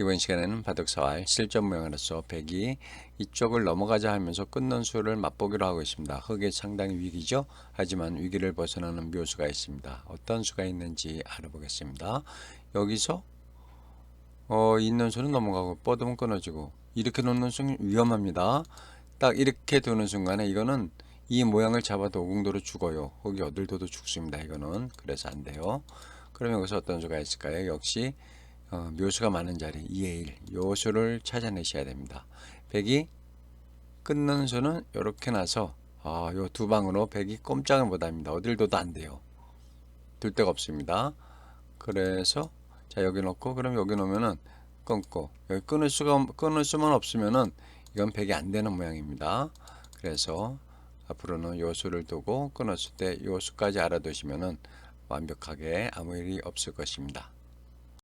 이번 시간에는 바둑사활 실전 모양으로서 백이 이쪽을 넘어가자 하면서 끊는 수를 맛보기로 하고 있습니다. 흙이 상당히 위기죠. 하지만 위기를 벗어나는 묘수가 있습니다. 어떤 수가 있는지 알아보겠습니다. 여기서 어, 있는 수는 넘어가고 뻗으면 끊어지고 이렇게 놓는 수는 위험합니다. 딱 이렇게 두는 순간에 이거는 이 모양을 잡아도 오공도로 죽어요. 흙이 어딜 둬도 죽습니다. 이거는 그래서 안 돼요. 그러면 여기서 어떤 수가 있을까요? 역시 어, 묘수가 많은 자리 2의 1 요수를 찾아내셔야 됩니다. 백이 끊는 수는 이렇게 나서 아, 요 두 방으로 백이 꼼짝을 못합니다. 어딜 둬도 안 돼요. 둘 데가 없습니다. 그래서 자 여기 놓고 그럼 여기 놓으면은 끊고 여기 끊을 수가 끊을 수만 없으면은 이건 백이 안 되는 모양입니다. 그래서 앞으로는 요수를 두고 끊었을 때 요수까지 알아두시면은 완벽하게 아무 일이 없을 것입니다.